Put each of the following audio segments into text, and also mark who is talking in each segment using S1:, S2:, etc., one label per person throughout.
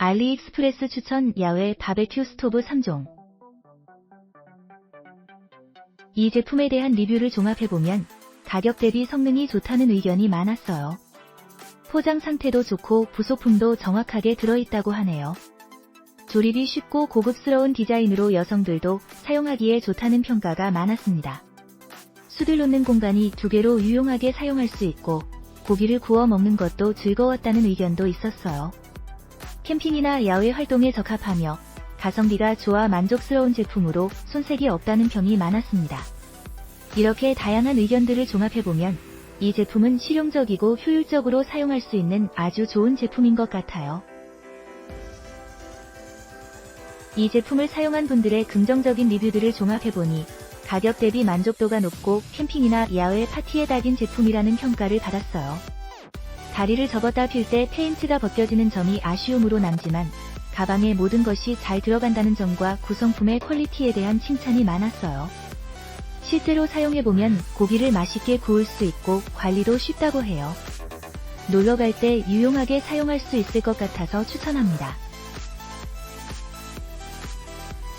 S1: 알리익스프레스 추천 야외 바베큐 스토브 3종. 이 제품에 대한 리뷰를 종합해보면 가격 대비 성능이 좋다는 의견이 많았어요. 포장 상태도 좋고 부속품도 정확하게 들어있다고 하네요. 조립이 쉽고 고급스러운 디자인으로 여성들도 사용하기에 좋다는 평가가 많았습니다. 숯을 놓는 공간이 두 개로 유용하게 사용할 수 있고 고기를 구워 먹는 것도 즐거웠다는 의견도 있었어요. 캠핑이나 야외 활동에 적합하며 가성비가 좋아 만족스러운 제품으로 손색이 없다는 평이 많았습니다. 이렇게 다양한 의견들을 종합해보면 이 제품은 실용적이고 효율적으로 사용할 수 있는 아주 좋은 제품인 것 같아요. 이 제품을 사용한 분들의 긍정적인 리뷰들을 종합해보니 가격 대비 만족도가 높고 캠핑이나 야외 파티에 딱인 제품이라는 평가를 받았어요. 다리를 접었다 필 때 페인트가 벗겨지는 점이 아쉬움으로 남지만 가방에 모든 것이 잘 들어간다는 점과 구성품의 퀄리티에 대한 칭찬이 많았어요. 실제로 사용해보면 고기를 맛있게 구울 수 있고 관리도 쉽다고 해요. 놀러 갈 때 유용하게 사용할 수 있을 것 같아서 추천합니다.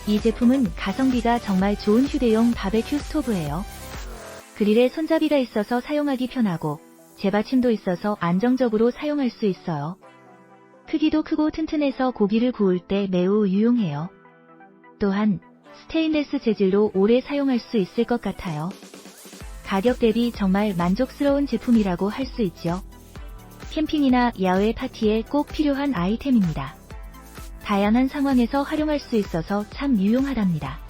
S1: 이 제품은 가성비가 정말 좋은 휴대용 바베큐 스토브예요. 그릴에 손잡이가 있어서 사용하기 편하고 재받침도 있어서 안정적으로 사용할 수 있어요. 크기도 크고 튼튼해서 고기를 구울 때 매우 유용해요. 또한 스테인레스 재질로 오래 사용할 수 있을 것 같아요. 가격 대비 정말 만족스러운 제품이라고 할 수 있죠. 캠핑이나 야외 파티에 꼭 필요한 아이템입니다. 다양한 상황에서 활용할 수 있어서 참 유용하답니다.